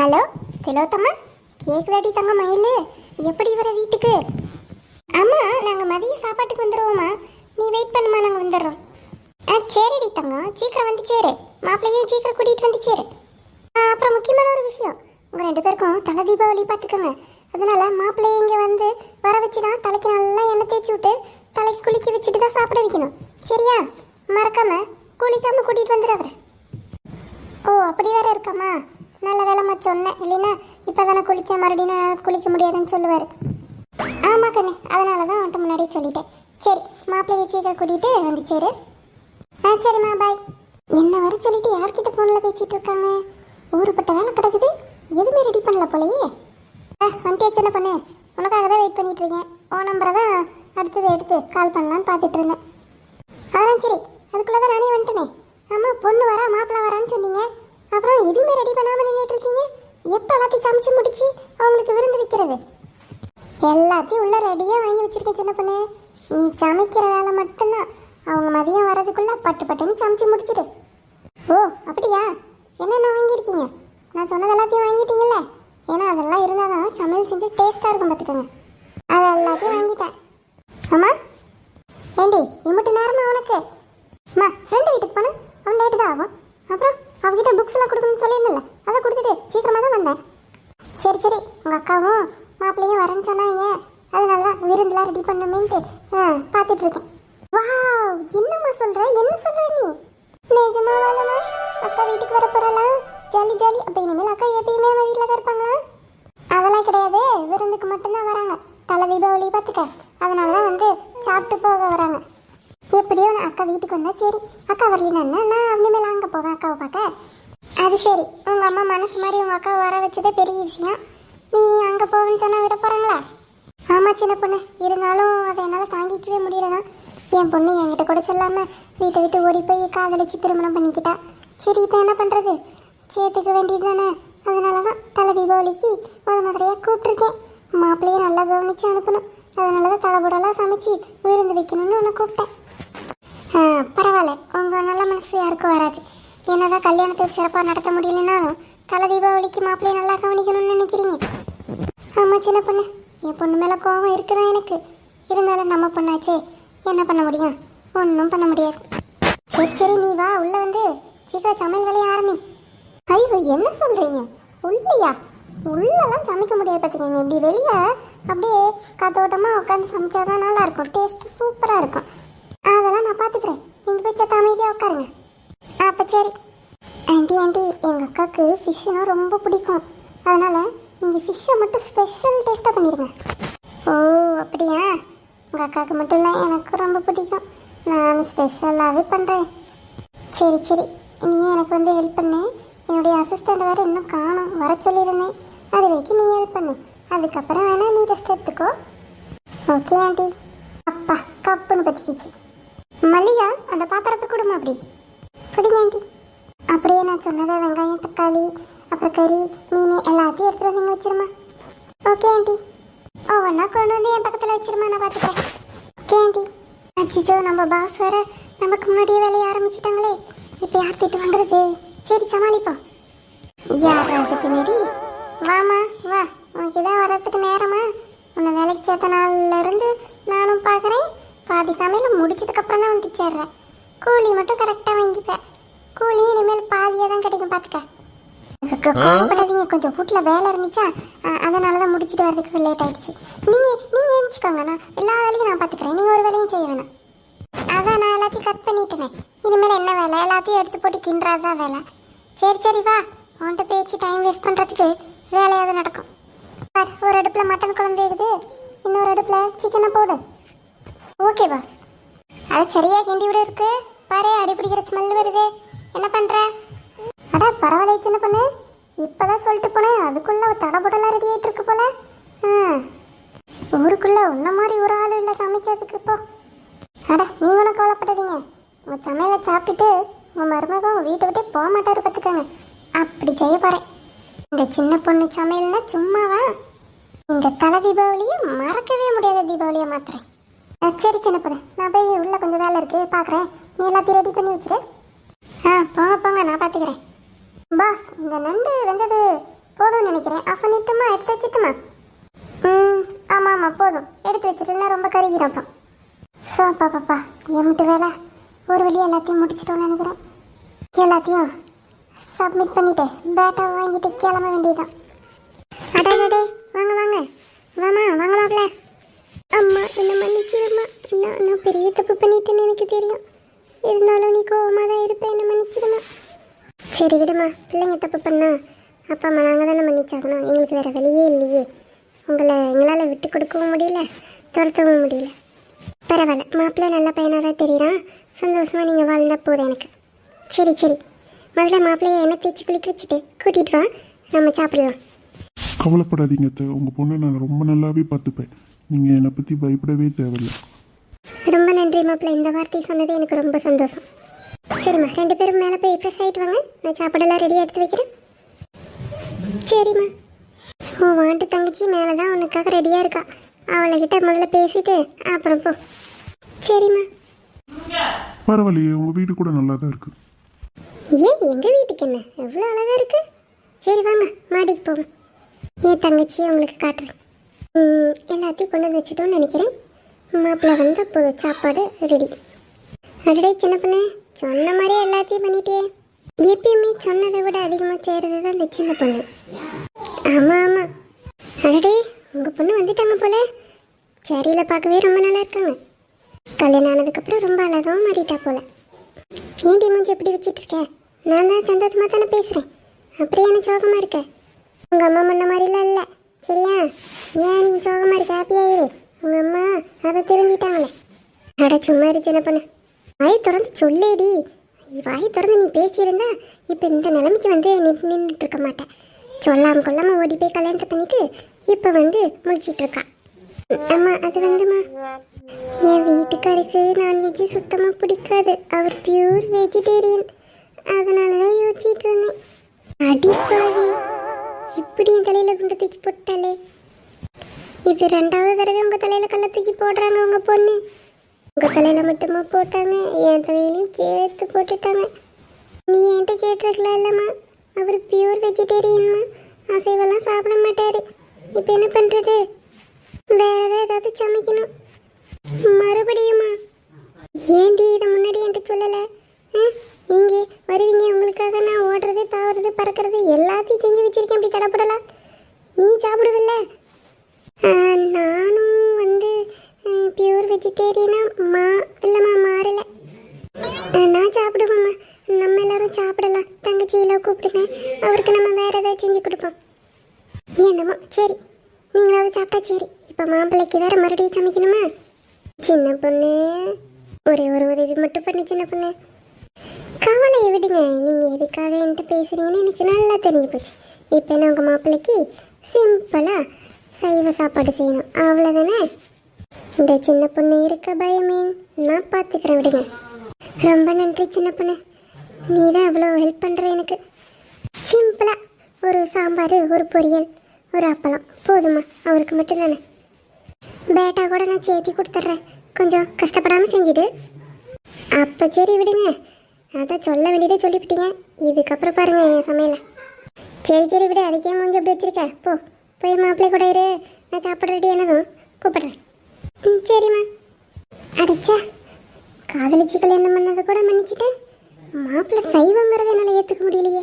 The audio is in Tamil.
ஹலோ திலோத்தம்மா கேக்குதாடி தங்க மயில் எப்படி வர வீட்டுக்கு? ஆமா நாங்க மதிய சாப்பாட்டுக்கு வந்துடுவோம்மா நீ வெயிட் பண்ணுமா நாங்க வந்துடுறோம். ஆ சரிடி தங்கம் சீக்கிரம் வந்து சேரு. மாப்பிள்ளையும் சீக்கிரம் கூட்டிகிட்டு வந்து சேரு. ஆ, அப்புறம் முக்கியமான ஒரு விஷயம். உங்க ரெண்டு பேருக்கும் தலை தீபாவளி பார்த்துக்கோங்க. அதனால மாப்பிள்ளையை இங்கே வந்து வர வச்சு தான் தலைக்கு நல்லா எண்ணெய் தேய்ச்சி விட்டு தலைக்கு குளிக்க வச்சுட்டு தான் சாப்பிட வைக்கணும். சரியா? மறக்காம குளிக்காம கூட்டிகிட்டு வந்துடுற ஓ அப்படி வேற இருக்காமா நல்ல வேலைம்மா சொன்னேன். இல்லைன்னா இப்போ தானே குளித்தேன் மறுபடியும் நான் குளிக்க முடியாதுன்னு சொல்லுவார். ஆமாம் கண்ணே அதனால தான் அவன்கிட்ட முன்னாடியே சொல்லிட்டேன். சரி மாப்பிள்ளையை சீக்கிரம் கூட்டிகிட்டு வந்து ஆ சரிம்மா பாய் என்ன வர சொல்லிட்டு யார்கிட்ட ஃபோனில் பேசிகிட்டு இருக்காங்க? ஊருப்பட்ட வேலை கிடக்குது. எதுவுமே ரெடி பண்ணல போலையே. ஆ வந்துட்டு சின்ன பண்ணு? உனக்காக தான் வெயிட் பண்ணிட்டு இருக்கேன். ஓ நம்பரை தான் அடுத்தது எடுத்து கால் பண்ணலான்னு பார்த்துட்டு இருந்தேன். அதான் சரி அதுக்குள்ளே தான் நானே வந்துட்டேனே. ஆமாம் பொண்ணு வரா மாப்பிள்ளை வரான்னு சொன்னீங்க. அப்புறம் எதுவுமே ரெடி பண்ணாமல் நின்றுட்டு இருக்கீங்க? எப்போ எல்லாத்தையும் சமைச்சு முடிச்சு அவங்களுக்கு விருந்து வைக்கிறது? எல்லாத்தையும் உள்ள ரெடியாக வாங்கி வச்சிருக்கேன் சின்ன பொண்ணு. நீ சமைக்கிற வேலை மட்டும்தான். அவங்க மதியம் வரதுக்குள்ளே பட்டு பட்டுன்னு சமைச்சு முடிச்சிடு. ஓ அப்படியா? என்னென்ன வாங்கியிருக்கீங்க? நான் சொன்னது எல்லாத்தையும் வாங்கிட்டீங்கல்ல? ஏன்னா அதெல்லாம் இருந்தால் தான் சமையல் செஞ்சு டேஸ்ட்டாக இருக்கும் பார்த்துக்கோங்க. அதை எல்லாத்தையும் வாங்கிட்டேன். ஆமாம் ஏண்டி இம்மட்டு நேரமா உனக்கு? அம்மா ஃப்ரெண்டு வீட்டுக்கு போனேன் அவன் லேட்டு தான் ஆகும். அப்புறம்? அவகிட்ட புக்ஸ் எல்லாம் கொடுக்கணும்னு சொல்லியிருந்தல அதை கொடுத்துட்டு சீக்கிரமாக தான் வந்தேன். சரி சரி உங்கள் அக்காவும் மாப்பிள்ளையும் வரேன்னு சொன்னாங்க. அதனால தான் விருந்தெலாம் ரெடி பண்ணுமேன்ட்டு ஆ, பார்த்துட்டு இருக்கேன். வாவ் என்னம்மா சொல்கிற என்ன சொல்கிற நீ? நிஜமா வாழமா அக்கா வீட்டுக்கு வர போறலாம் ஜாலி ஜாலி. அப்போ இனிமேல் அக்கா எப்பயுமே நம்ம வீட்டில் தான் இருப்பாங்களா அதெல்லாம் கிடையாது. விருந்துக்கு மட்டும்தான் வராங்க. தலை தீபாவளி பார்த்துக்க. அதனால தான் வந்து சாப்பிட்டு போக வராங்க. எப்படியோ நான் அக்கா வீட்டுக்கு வந்தா சரி. அக்கா வரலன்னா நான் இனிமேல் அங்கே போவேன் அக்காவை பார்க்க. அது சரி. உங்கள் அம்மா மனசு மாதிரி உங்கள் அக்காவை வர வச்சதே பெரிய விஷயம். நீ நீ அங்கே போகணும்னு சொன்னால் விட போகிறாங்களா ஆமாம் சின்ன பொண்ணு. இருந்தாலும் அதை என்னால் தாங்கிக்கவே முடியலதான் என் பொண்ணு என்கிட்ட கூட சொல்லாமல் வீட்டை விட்டு ஓடி போய் காதலிச்சு திருமணம் பண்ணிக்கிட்டா. சரி இப்போ என்ன பண்ணுறது சேர்த்துக்க வேண்டியது தானே. அதனால தான் தலை தீபாவளிக்கு முத மாதிரியாக கூப்பிட்ருக்கேன் மாப்பிள்ளையை நல்லா கவனித்து அனுப்பணும். அதனால தான் தடபுடலாம் சமைச்சு விருந்து வைக்கணும்னு உன்னை கூப்பிட்டேன். பரவாயில்ல. உங்கள் நல்ல மனசு யாருக்கும் வராது. என்னதான் கல்யாணத்தை சிறப்பாக நடத்த முடியலனாலும் தலை தீபாவளிக்கு மாப்பிள்ளையை நல்லா கவனிக்கணும்னு நினைக்கிறீங்க? ஆமாம் சின்ன பொண்ணு. என் பொண்ணு மேலே கோவம் இருக்குதான் எனக்கு. இருந்தாலும் நம்ம பொண்ணாச்சே. என்ன பண்ண முடியும்? ஒன்றும் பண்ண முடியாது. சரி சரி நீ வா உள்ளே வந்து. சீக்கிரம் சமையல் வேலையை ஆரம்பி. ஐயோ என்ன சொல்கிறீங்க உள்ளையா? உள்ளெல்லாம் சமைக்க முடியாது பார்த்துக்கோங்க இப்படி வெளியே அப்படியே காத்தோட்டமாக உட்காந்து சமைச்சாதான் நல்லா இருக்கும் டேஸ்ட்டு சூப்பராக இருக்கும். அதெல்லாம் நான் பார்த்துக்கிறேன் நீங்கள் போய் சத்த அமைதியாக உட்காருங்க. அப்போ சரி. ஆண்டி ஆண்டி எங்கள் அக்காவுக்கு ஃபிஷ்ஷுனா ரொம்ப பிடிக்கும். அதனால் நீங்கள் ஃபிஷ்ஷை மட்டும் ஸ்பெஷல் டேஸ்ட்டாக பண்ணிடுங்க ஓ அப்படியா? உங்கள் அக்காவுக்கு மட்டும் இல்லை எனக்கும் ரொம்ப பிடிக்கும். நான் ஸ்பெஷலாகவே பண்ணுறேன் சரி சரி. நீயும் எனக்கு வந்து ஹெல்ப் பண்ணு. என்னுடைய அசிஸ்டண்ட் வேறு இன்னும் காணும். வர சொல்லியிருந்தேன். அது வரைக்கும் நீ ஹெல்ப் பண்ணு. அதுக்கப்புறம் வேணால் நீ ரெஸ்ட் எடுத்துக்கோ. Okay aunty. அப்பா கப்புன்னு பற்றிக்கிச்சு மல்லிகா அந்த பாத்திரத்தை கொடுமா அப்படி. குடிங்க ஆண்டி. அப்படியே நான் சொன்னதை வெங்காயம் தக்காளி அப்புறம் கறி மீன் எல்லாத்தையும் எடுத்துட்டு வந்து வச்சிருமா. Okay aunty. ஒவ்வொன்றா கொண்டு வந்து என் பக்கத்தில் வச்சிருமா நான் பார்த்துக்கிறேன் ஓகே ஆண்டி. அச்சிச்சோ நம்ம பாஸ் வேற நமக்கு முன்னாடியே வேலையை ஆரம்பிச்சிட்டாங்களே. இப்போ யார் திட்டு வாங்குறது? சரி சமாளிப்போம். யார் பின்னாடி? வாமா வா. உனக்கு இதான் வர்றதுக்கு நேரமா? உன்னை வேலைக்கு சேர்த்த நாள்ல இருந்து நானும் பார்க்குறேன் பாதி சமையல் முடிச்சதுக்கு அப்புறம் தான் வந்து சேர்றேன். கூலி மட்டும் கரெக்டாக வாங்கிப்பேன். கூலி இனிமேல் பாதியாக தான் கிடைக்கும் பார்த்துக்க கோவப்படாதீங்க கொஞ்சம் வீட்டில் வேலை இருந்துச்சா? அதனால தான் முடிச்சுட்டு வரதுக்கு லேட் ஆயிடுச்சு. நீங்கள் நீங்கள் எழுந்துச்சுக்கோங்க நான் எல்லா வேலையும் நான் பார்த்துக்கிறேன் நீங்கள் ஒரு வேலையும் செய்ய வேணாம். அதான் நான் எல்லாத்தையும் கட் பண்ணிட்டேனே. இனிமேல் என்ன வேலை? எல்லாத்தையும் எடுத்து போட்டு கிண்டுறது தான் வேலை. சரி சரி வா. உன்கிட்ட பேச்சு டைம் வேஸ்ட் பண்ணுறதுக்கு வேலையாவது நடக்கும். ஒரு அடுப்பில் மட்டன் குழம்பு இருக்குது. இன்னொரு அடுப்பில் சிக்கனை போடு. Okay boss. அது சரியா கிண்டி விட இருக்கு. பாரு அடி பிடிக்கிற ஸ்மெல் வருது. என்ன பண்ற? அடா பரவாயில்ல சின்ன பொண்ணு. இப்பதான் சொல்லிட்டு போனேன். அதுக்குள்ள தடபுடலாம் ரெடி ஆயிட்டு இருக்கு போல. ஆ. ஊருக்குள்ள உன்ன மாதிரி ஒரு ஆள் இல்லை சமைக்கிறதுக்கு இப்போ. அட நீங்களும் கவலைப்படாதீங்க. உங்க சமையலை சாப்பிட்டுட்டு உங்க மருமகம் உங்க வீட்டை விட்டே போக மாட்டாரு பார்த்துக்கோங்க அப்படி செய்ய போறேன். இந்த சின்ன பொண்ணு சமையல்னா சும்மாவா? இந்த தலை தீபாவளியை மறக்கவே முடியாத தீபாவளியை மாத்துறேன். சரி சின்ன நான் போய் உள்ள கொஞ்சம் வேலை இருக்கு பார்க்குறேன் நீ எல்லாத்தையும் ரெடி பண்ணி வச்சிரு. ஆ போங்க போங்க நான் பார்த்துக்கிறேன் பாஸ் இந்த நண்டு வந்தது போதும் நினைக்கிறேன். ஆஃப் பண்ணிட்டுமா எடுத்து வச்சுட்டுமா? ம் ஆமாம் ஆமாம் போதும். எடுத்து வச்சுட்டுல ரொம்ப கருகிறோம் அப்புறம் ஸோ பாப்பாப்பா எம்பிட்டு வேலை. ஒரு வழியாக எல்லாத்தையும் முடிச்சிட்டோம்னு நினைக்கிறேன். எல்லாத்தையும் சப்மிட் பண்ணிட்டு பேட்டா வாங்கிட்டு கிளம்ப வேண்டியதுதான். அடே வாங்க வாங்க. வாமா வாங்க வாங்கல அம்மா என்ன பெரிய தப்பு பண்ணிட்டேன்னு எனக்கு தெரியும். இருந்தாலும் நீ கோவமாக தான் இருப்பேன் என்ன மன்னிச்சிடுமா? சரி விடுமா பிள்ளைங்க தப்பு பண்ணா அப்பா அம்மா நாங்கள் தானே மன்னிச்சாகணும். எங்களுக்கு வேறு வழியே இல்லையே. உங்களை எங்களால் விட்டு கொடுக்கவும் முடியல துரத்தவும் முடியல. பரவாயில்ல மாப்பிள்ளை நல்ல பையனாக தான் தெரியுறான். சந்தோஷமாக நீங்கள் வாழ்ந்தா போதும் எனக்கு. சரி சரி. முதல்ல மாப்பிள்ளைய எண்ணெய் தேய்ச்சி குளிக்க வச்சுட்டு கூட்டிகிட்டு வா. நம்ம சாப்பிடலாம். கவலைப்படாதீங்க உங்கள் பொண்ணை நான் ரொம்ப நல்லாவே பார்த்துப்பேன். நீங்கள் என்னை பற்றி பயப்படவே தேவையில்லை. நன்றி மாப்பிள்ளை இந்த வார்த்தை சொன்னது எனக்கு ரொம்ப சந்தோஷம். சரிம்மா ரெண்டு பேரும் மேலே போய் ஃப்ரெஷ் ஆகிட்டு வாங்க. நான் சாப்பாடெல்லாம் ரெடியாக எடுத்து வைக்கிறேன். சரிம்மா. உன் வாண்டு தங்கச்சி மேலே தான் உனக்காக ரெடியாக இருக்கா. அவளைக்கிட்ட முதல்ல பேசிட்டு அப்புறம் போ. சரிம்மா. பரவாயில்லையே உங்கள் வீடு கூட நல்லா தான் இருக்குது ஏன் எங்கள் வீட்டுக்கு என்ன? எவ்வளோ அழகாக இருக்கு. சரி வாங்க மாடிக்கு போவோம். என் தங்கச்சியை உங்களுக்கு காட்டுறேன். எல்லாத்தையும் கொண்டு வந்து வச்சுட்டோம்னு நினைக்கிறேன். மாப்பிள்ளை வந்து போதும் சாப்பாடு ரெடி அடடே சின்ன பொண்ணு சொன்ன மாதிரியே எல்லாத்தையும் பண்ணிட்டே எப்பயுமே சொன்னதை விட அதிகமாக செய்கிறது தான் இந்த சின்ன பொண்ணு. ஆமாம் ஆமாம் அடடே உங்கள் பொண்ணு வந்துட்டாங்க போல. சரியில் பார்க்கவே ரொம்ப நல்லா இருக்காங்க. கல்யாணம் ஆனதுக்கப்புறம் ரொம்ப அழகாகவும் மாறிட்டா போல. ஏன்டி மூஞ்சி எப்படி வச்சிட்டு இருக்க? நான் தான் சந்தோஷமாக தானே பேசுகிறேன் அப்படியே என்ன சோகமாக இருக்க? உங்கள் அம்மா முன்ன மாதிரிலாம் இல்லை. சரியா? ஏன் நீ சோகமாக இருக்க? ஹாப்பியா இரு உங்க அம்மா அதை தெரிஞ்சிட்டாங்களே அட சும்மா இரு பொண்ணு வாய் திறந்து சொல்லேடி. வாய் திறந்து நீ பேசியிருந்தா இப்போ இந்த நிலைமைக்கு வந்து நின்று நின்றுட்டு இருக்க மாட்டேன் சொல்லாம கொள்ளாம ஓடி போய் கல்யாணத்தை பண்ணிட்டு இப்போ வந்து முடிச்சிட்டு இருக்கான் அம்மா அது வந்துமா? என் வீட்டுக்காருக்கு நான்வெஜ் சுத்தமாக பிடிக்காது. அவர் பியூர் வெஜிடேரியன் அதனால தான் யோசிச்சுட்டு இருந்தேன். அடிப்பாவி இப்படி என் தலையில் குண்டு தூக்கி போட்டாலே இது ரெண்டாவது தடவை உங்கள் தலையில் கள்ள தூக்கி போடுறாங்க உங்கள் பொண்ணு. உங்கள் தலையில் மட்டுமா போட்டாங்க? என் தலையிலையும் சேர்த்து போட்டுட்டாங்க. நீ என்கிட்ட கேட்டிருக்கலாம் இல்லைம்மா. அவர் பியூர் வெஜிடேரியன்மா அசைவெல்லாம் சாப்பிட மாட்டார். இப்போ என்ன பண்ணுறது வேற ஏதாவது சமைக்கணும் மறுபடியுமா ஏண்டி இதை முன்னாடி என்கிட்ட சொல்லலை இங்கே வருவீங்க உங்களுக்காக நான் ஓடுறது தாவுறது பறக்கிறது எல்லாத்தையும் செஞ்சு வச்சிருக்கேன் இப்படி தடப்படலாம் நீ சாப்பிடுவில்ல ஆ, நானும் வந்து பியூர் வெஜிடேரியனா மா இல்லைம்மா மாறல ஆ, நான் சாப்பிடுவோம்மா. நம்ம எல்லாரும் சாப்பிடலாம். தங்கச்சியெல்லாம் கூப்பிடுங்க. அவருக்கு நம்ம வேற ஏதாவது செஞ்சு கொடுப்போம். என்னமோ சரி. நீங்களாவது சாப்பிட்டா சரி. இப்போ மாப்பிள்ளைக்கு வேற மறுபடியும் சமைக்கணுமா? சின்ன பொண்ணு. ஒரே ஒரு உதவி மட்டும் பண்ணு சின்ன பொண்ணு. கவலையை விடுங்க. நீங்கள் எதுக்காக என்கிட்ட பேசுறீங்கன்னு எனக்கு நல்லா தெரிஞ்சு போச்சு. இப்போ என்ன உங்கள் மாப்பிள்ளைக்கு? சிம்பிளாக சைவ சாப்பாடு செய்யணும். அவ்வளோதானே இந்த சின்ன பொண்ணு இருக்க பயமே. நான் பார்த்துக்கிறேன் விடுங்க. ரொம்ப நன்றி சின்ன பொண்ணு. நீ தான் அவ்வளோ ஹெல்ப் பண்ணுற எனக்கு. சிம்பிளாக ஒரு சாம்பார் ஒரு பொரியல் ஒரு அப்பளம். போதுமா? அவருக்கு மட்டும்தானே பேட்டா கூட நான் சேர்த்தி கொடுத்துட்றேன். கொஞ்சம் கஷ்டப்படாமல் செஞ்சுடு. அப்போ சரி விடுங்க. அதான் சொல்ல வேண்டியதே சொல்லிவிட்டீங்க. இதுக்கப்புறம் பாருங்க என் சமையலை. சரி சரி விடு. அதுக்கே மூஞ்சி அப்படி வச்சிருக்க. போ. போய் மாப்பிள்ளை கூட இரு. நான் சாப்பிட ரெடி கூப்பிட்றேன். ம் சரிம்மா. அடிச்சா? காதலிச்சு கல்யாணம் பண்ணதை கூட மன்னிச்சுட்டேன்? மாப்பிள்ளை சைவங்கிறத என்னால் ஏற்றுக்க முடியலையே.